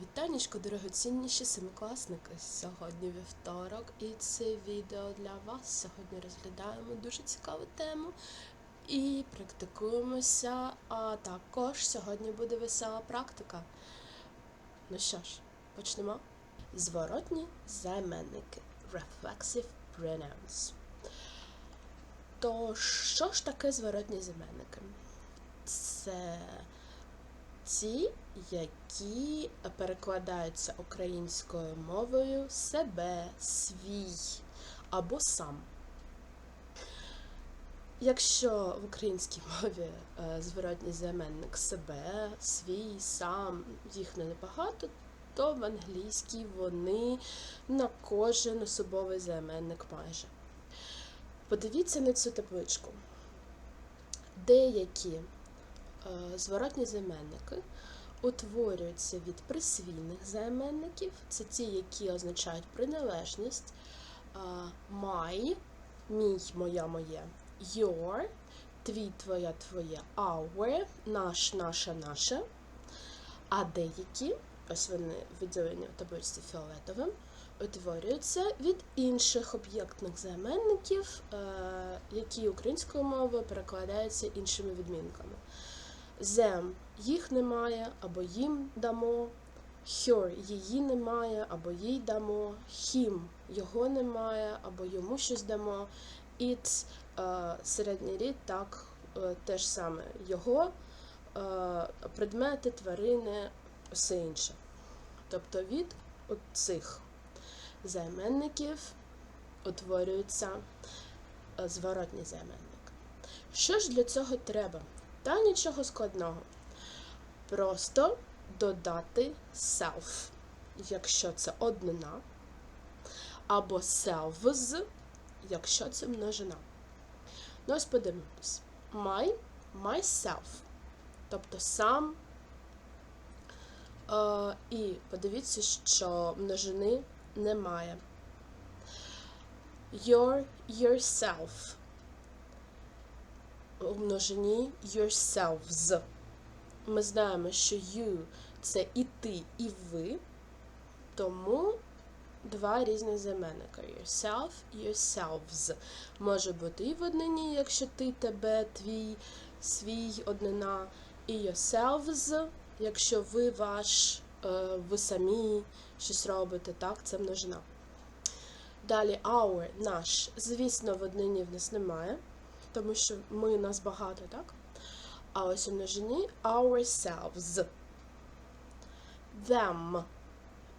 Вітанечко, дорогоцінніші семикласники. Сьогодні вівторок, і це відео для вас. Сьогодні розглядаємо дуже цікаву тему і практикуємося. А також сьогодні буде весела практика. Ну що ж, почнемо. Зворотні займенники. Reflexive pronouns. То що ж таке зворотні займенники? Це ті, які перекладаються українською мовою себе, свій або сам. Якщо в українській мові е, зворотній займенник себе, свій, сам, їх не небагато, то в англійській вони на кожен особовий займенник майже. Подивіться на цю табличку. Деякі е, зворотні займенники утворюються від присвійних займенників. Це ті, які означають приналежність. My, мій, моя, моє, your, твій, твоя, твоє, our, наш, наша, наша. А деякі, ось вони виділені у табличці фіолетовим, утворюються від інших об'єктних займенників, е, які українською мовою перекладаються іншими відмінками. Them їх немає, або їм дамо. Her її немає, або їй дамо. Him його немає, або йому щось дамо. It е, середній рід так е, теж саме його, е, предмети, тварини, все інше. Тобто від цих займенників утворюється зворотній займенник. Що ж для цього треба? Та нічого складного. Просто додати self, якщо це однина, або selves, якщо це множина. Ну, ось подивимось. My, myself. Тобто сам. Е, і подивіться, що множини немає. Your, yourself. У множині yourselves. Ми знаємо, що you це і ти, і ви. Тому два різних займенника. Yourself, yourselves. Може бути і в однині, якщо ти, тебе, твій, свій, однина, і yourselves, якщо ви ваш, е, ви самі щось робите, так, це множина. Далі our, наш. Звісно, в однині в нас немає, тому що ми нас багато, так? А ось у множині ourselves. Them.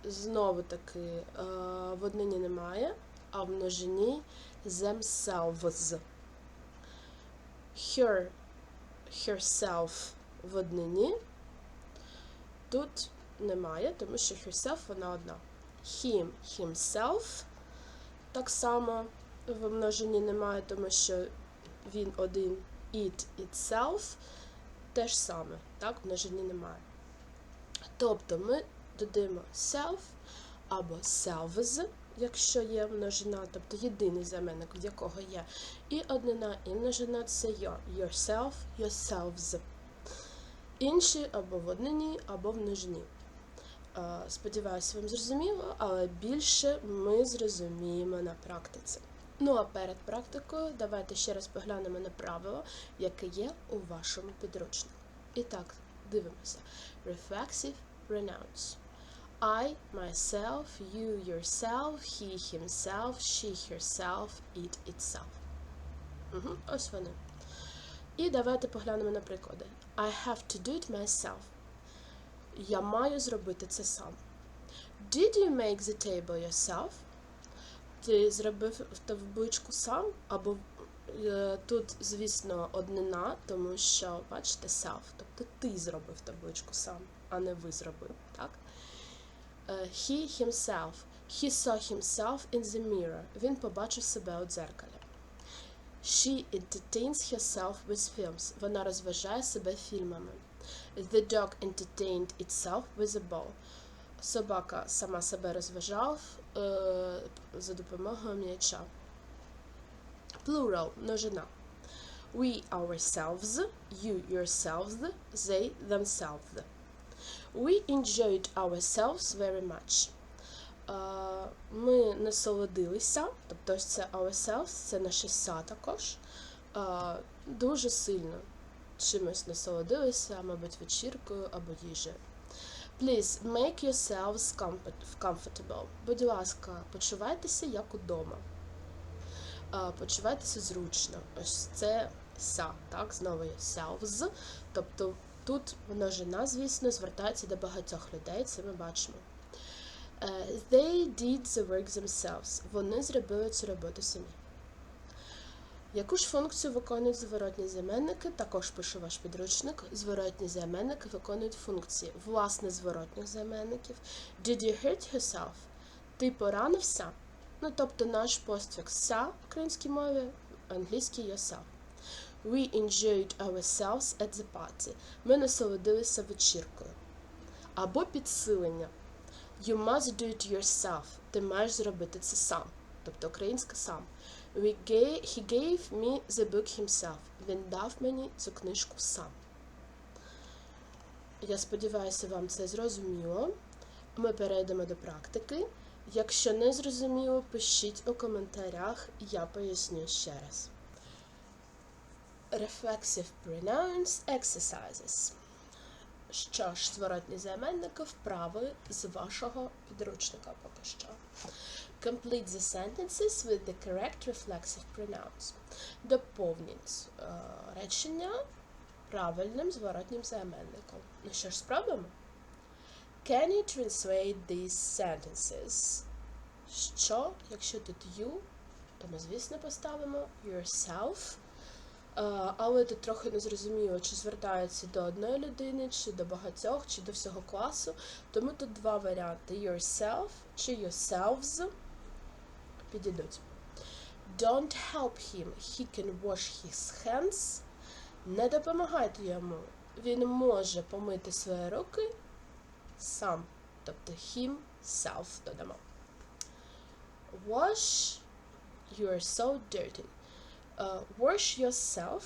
Знову таки е, в однині немає, а в множині themselves. Her, herself в однині. Тут немає, тому що herself вона одна. Him, himself. Так само в множині немає, тому що він один. It, itself. Те ж саме, так, в множині немає. Тобто ми додаємо self або selves, якщо є множина, тобто єдиний займенник, в якого є і однина, і множина це your, yourself, yourselves. Інші або в однині, або в множині. Е, Сподіваюся, вам зрозуміло, але більше ми зрозуміємо на практиці. Ну а перед практикою давайте ще раз поглянемо на правило, яке є у вашому підручнику. І так, дивимося. Reflexive pronouns. I, myself, you, yourself, he, himself, she, herself, it, itself. Угу, ось вони. І давайте поглянемо на приклади. I have to do it myself. Я маю зробити це сам. Did you make the table yourself? Ти зробив табличку сам, або е, тут, звісно, однина, тому що, бачите, self, тобто ти зробив табличку сам, а не ви зробив, так? Е, He himself. He saw himself in the mirror. Він побачив себе у дзеркалі. She entertains herself with films. Вона розважає себе фільмами. The dog entertained itself with a ball. Собака сама себе розважав е, за допомогою м'яча. Plural множина. We ourselves, you yourselves, they themselves. We enjoyed ourselves very much. Е, Ми насолодилися, тобто це ourselves, це наше ся також. Е, Дуже сильно чимось насолодилися, мабуть, вечіркою або їжею. Please make yourselves comfortable. Будь ласка, почувайтеся як удома. Е, Почувайтеся зручно. Ось це ся, так, знову selves. Тобто тут множина, звісно, звертається до багатьох людей, це ми бачимо. Е, They did the work themselves. Вони зробили цю роботу самі. Яку ж функцію виконують зворотні займенники? Також пише ваш підручник. Зворотні займенники виконують функції власне зворотніх займенників. Did you hurt yourself? Ти поранився? Ну, тобто наш постфік ся в українській мові, англійській yourself. We enjoyed ourselves at the party. Ми насолодилися вечіркою. Або підсилення. You must do it yourself. Ти маєш зробити це сам. Тобто українська сам. We gave, he gave me the book himself. Він дав мені цю книжку сам. Я сподіваюся, вам це зрозуміло. Ми перейдемо до практики. Якщо не зрозуміло, пишіть у коментарях, я поясню ще раз. Reflexive pronouns exercises. Що ж, зворотні займенники вправи з вашого підручника поки що. Complete the sentences with the correct reflexive pronouns. Доповніть е, речення правильним зворотнім займенником. Ну що ж, спробуємо? Can you translate these sentences? Що, якщо тут you, то ми, звісно, поставимо yourself. Е, Але тут трохи не зрозуміло, чи звертається до одної людини, чи до багатьох, чи до всього класу. Тому тут два варіанти: yourself чи yourselves підійдуть. Don't help him, he can wash his hands. Не допомагайте йому. Він може помити свої руки сам. Тобто himself додамо. Wash, you are so dirty. Uh, wash yourself.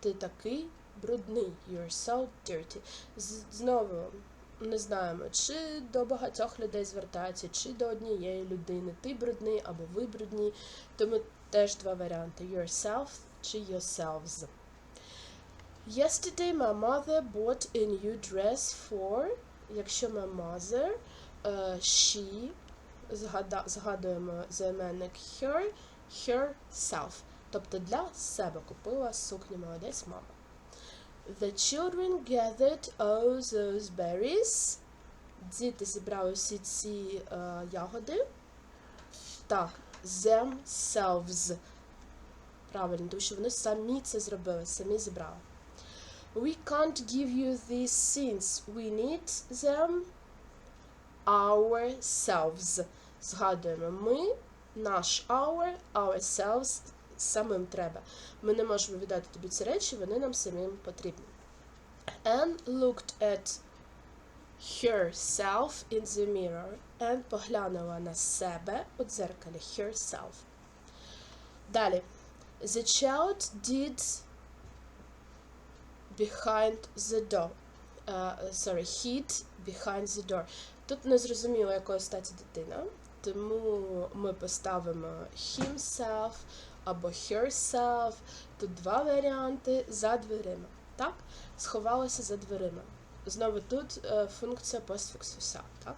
Ти такий брудний. You're so dirty. З- Знову не знаємо, чи до багатьох людей звертаються, чи до однієї людини. Ти брудний або ви брудні. Тому теж два варіанти: yourself чи yourselves. Yesterday my mother bought a new dress for. Якщо my mother, е, she, згадуємо займенник her, herself. Тобто для себе купила сукню молодець мама. The children gathered all those berries. Діти зібрали всі ці е, ягоди. Так, themselves. Правильно, тому що вони самі це зробили, самі зібрали. We can't give you these things. We need them ourselves. Згадуємо, ми, наш our, ourselves самим треба. Ми не можемо віддати тобі ці речі, вони нам самим потрібні. Anne looked at herself in the mirror. Anne поглянула на себе у дзеркалі herself. Далі. The child did behind the door. Uh, sorry, hid behind the door. Тут не зрозуміло, якої статі дитина, тому ми поставимо himself або herself. Тут два варіанти за дверима. Так? Сховалася за дверима. Знову тут е, функція постфіксу ся, так?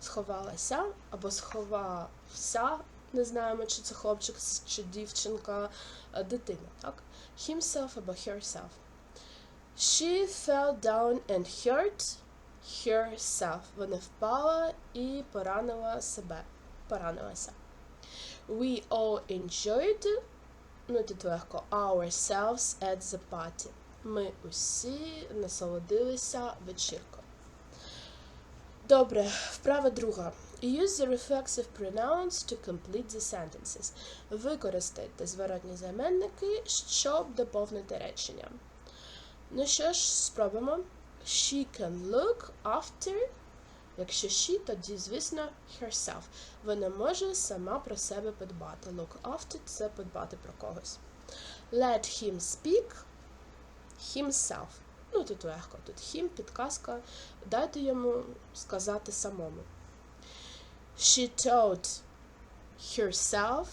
Сховалася або сховався, не знаємо, чи це хлопчик, чи дівчинка, е, дитина, так? Himself або herself. She fell down and hurt herself. Вона впала і поранила себе. Поранилася. We all enjoyed, ну тут ourselves at the party. Ми усі насолодилися вечіркою. Добре, вправа друга. Use the reflexive pronouns to complete the sentences. Використайте зворотні займенники, щоб доповнити речення. Ну що ж, спробуємо. She can look after. Якщо she, тоді, звісно, herself. Вона може сама про себе подбати. Look after – це подбати про когось. Let him speak himself. Ну, тут легко. Тут him, підказка. Дайте йому сказати самому. She told herself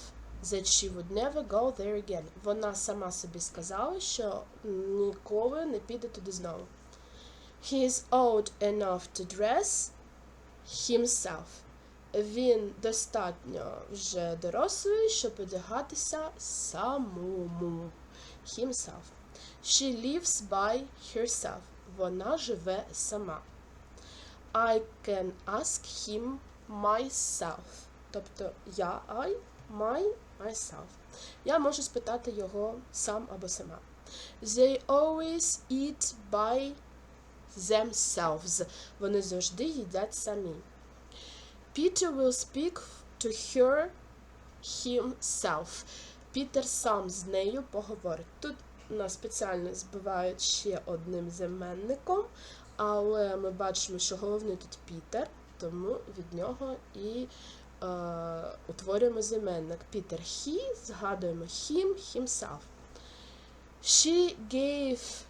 that she would never go there again. Вона сама собі сказала, що ніколи не піде туди знову. He is old enough to dress himself. Він достатньо вже дорослий, щоб одягатися самому. Himself. She lives by herself. Вона живе сама. I can ask him myself. Тобто я I, my, myself. Я можу спитати його сам або сама. They always eat by themselves. Вони завжди їдять самі. Peter will speak to her himself. Пітер сам з нею поговорить. Тут нас спеціально збивають ще одним заменником, але ми бачимо, що головний тут Пітер, тому від нього і е, утворюємо заменник. Пітер he, згадуємо him, himself. She gave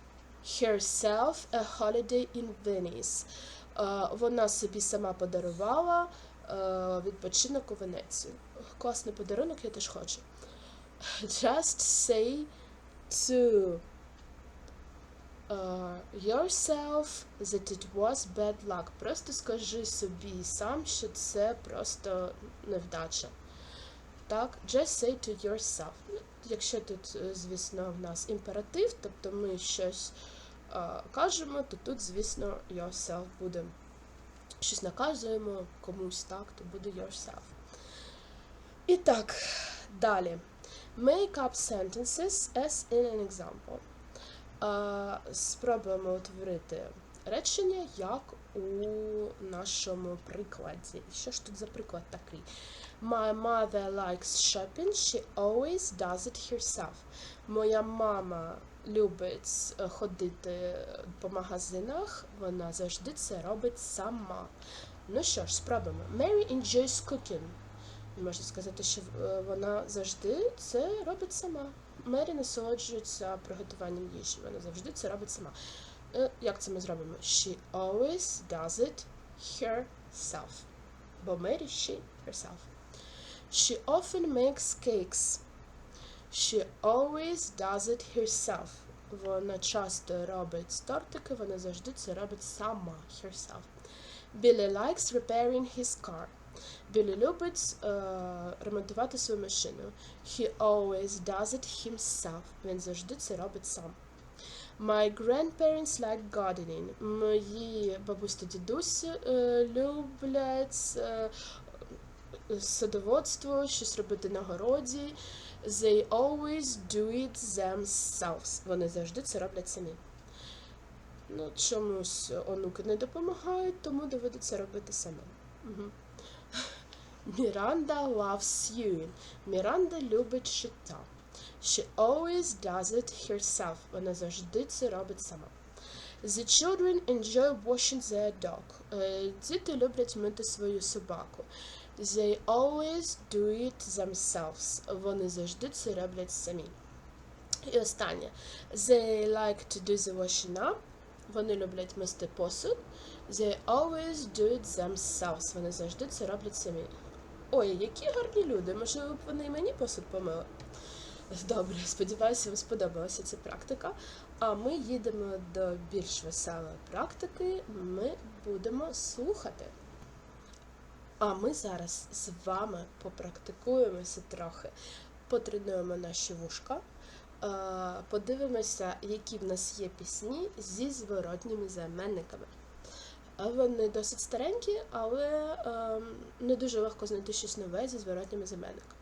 herself a holiday in Venice. Е, Вона собі сама подарувала е, відпочинок у Венецію. Класний подарунок, я теж хочу. Just say to uh, yourself that it was bad luck. Просто скажи собі сам, що це просто невдача. Так, just say to yourself. Ну, Якщо тут, е, звісно, в нас імператив, тобто ми щось е, кажемо, то тут, звісно, yourself буде. Щось наказуємо комусь, так, то буде yourself. І так, далі. Make up sentences as in an example. Е, Спробуємо утворити речення, як у нашому прикладі. Що ж тут за приклад такий? My mother likes shopping, she always does it herself. Моя мама любить е, ходити по магазинах, вона завжди це робить сама. Ну що ж, спробуємо. Mary enjoys cooking. Можна сказати, що е, вона завжди це робить сама. Мері насолоджується приготуванням їжі. Вона завжди це робить сама. Е, Як це ми зробимо? She always does it herself. Бо Мері she herself. She often makes cakes. She always does it herself. Вона часто робить тортики, вона завжди це робить сама herself. Billy likes repairing his car. Білі любить е, ремонтувати свою машину. He always does it himself. Він завжди це робить сам. My grandparents like gardening. Мої бабусь та дідусь е, люблять е, садоводство, щось робити на городі. They always do it themselves. Вони завжди це роблять самі. Ну, чомусь онуки не допомагають, тому доведеться робити самим. Угу. Miranda loves sewing. Міранда любить шиття. She always does it herself. Вона завжди це робить сама. The children enjoy washing their dog. Е, Діти люблять мити свою собаку. They always do it themselves. Вони завжди це роблять самі. І останнє. They like to do the washing up. Вони люблять мити посуд. They always do it themselves. Вони завжди це роблять самі. Ой, які гарні люди. Можливо, б вони і мені посуд помили. Добре, сподіваюся, вам сподобалася ця практика. А ми їдемо до більш веселої практики. Ми будемо слухати. А ми зараз з вами попрактикуємося трохи, потренуємо наші вушка, подивимося, які в нас є пісні зі зворотніми займенниками. Вони досить старенькі, але е, не дуже легко знайти щось нове зі зворотніми займенниками.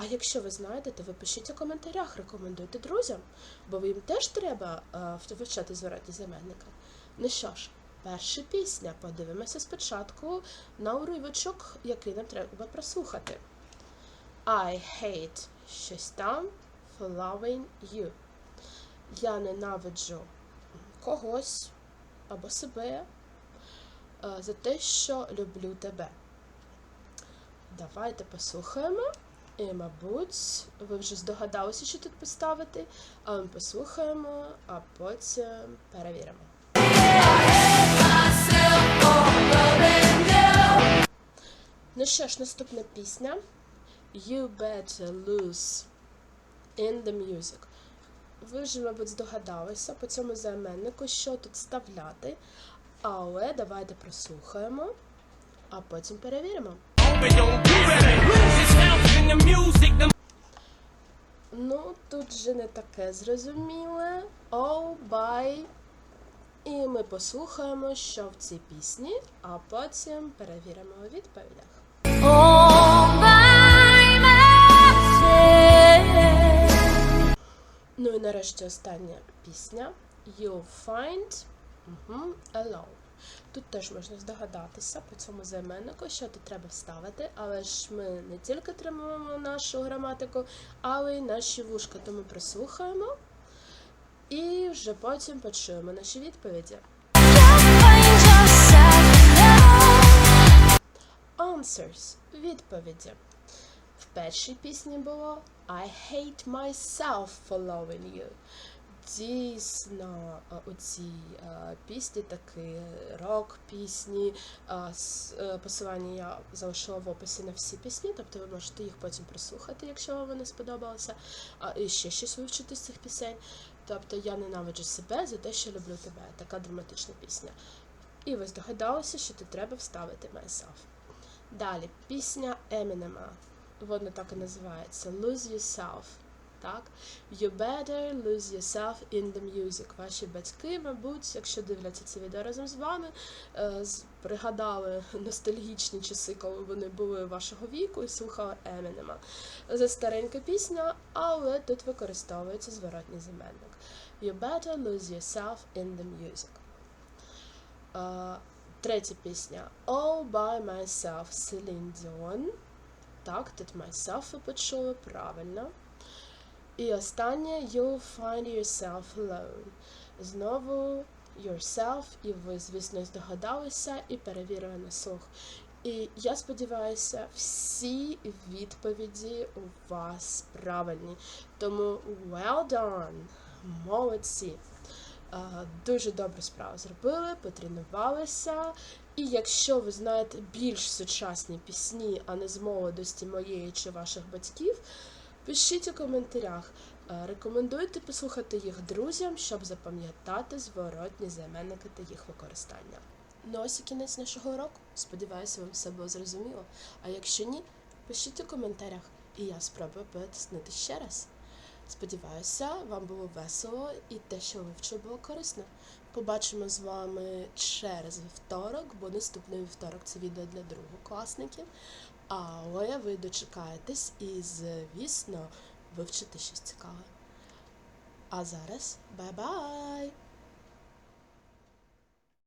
А якщо ви знаєте, то ви пишіть у коментарях, рекомендуйте друзям, бо їм теж треба е, вивчати зворотні займенники. Ну що ж, перша пісня. Подивимося спочатку на уривочок, який нам треба прослухати. I hate щось там following you. Я ненавиджу когось або себе е, за те, що люблю тебе. Давайте послухаємо І, мабуть, ви вже здогадалися, що тут поставити, а ми послухаємо, а потім перевіримо. Ну що ж, наступна пісня You better lose in the music. Ви вже, мабуть, здогадалися по цьому займеннику, що тут вставляти. Але давайте прослухаємо, а потім перевіримо. Ну, тут же не таке зрозуміле. All by. І ми послухаємо, що в цій пісні, а потім перевіримо у відповідях. All by. Ну і нарешті остання пісня You'll find мгм, alone. Тут теж можна здогадатися по цьому займеннику, що тут треба вставити, але ж ми не тільки тримаємо нашу граматику, але й наші вушка, тому прислухаємо і вже потім почуємо наші відповіді. Answers відповіді. В першій пісні було I hate myself for loving you. Дійсно, е, у цій е, пісні такі рок-пісні. е, е, Посилання я залишила в описі на всі пісні, тобто ви можете їх потім прослухати, якщо вам вони сподобалися, і ще щось вивчити з цих пісень. Тобто я ненавиджу себе за те, що люблю тебе. Така драматична пісня. І ви здогадалися, що тут треба вставити myself. Далі, пісня Емінема. Вона так і називається Lose Yourself. Так? You better lose yourself in the music. Ваші батьки, мабуть, якщо дивляться це відео разом з вами, е, пригадали ностальгічні часи, коли вони були вашого віку і слухали Емінема. Це старенька пісня, але тут використовується зворотній займенник. You better lose yourself in the music. Е, Третя пісня All by myself Celine Dion. Так, тут myself ви почули правильно. І останнє You'll find yourself alone. Знову yourself, і ви, звісно, здогадалися і перевірили на слух. І я сподіваюся, всі відповіді у вас правильні. Тому well done! Молодці! Дуже добру справу зробили, потренувалися. І якщо ви знаєте більш сучасні пісні, а не з молодості моєї чи ваших батьків, пишіть у коментарях. Е, Рекомендуйте послухати їх друзям, щоб запам'ятати зворотні займенники та їх використання. Ну ось і кінець нашого уроку. Сподіваюся, вам все було зрозуміло. А якщо ні, пишіть у коментарях, і я спробую пояснити ще раз. Сподіваюся, вам було весело і те, що вивчили, було корисно. Побачимо з вами через вівторок, бо наступний вівторок це відео для другокласників. Але ви дочекаєтесь і, звісно, вивчите щось цікаве. А зараз бай-бай!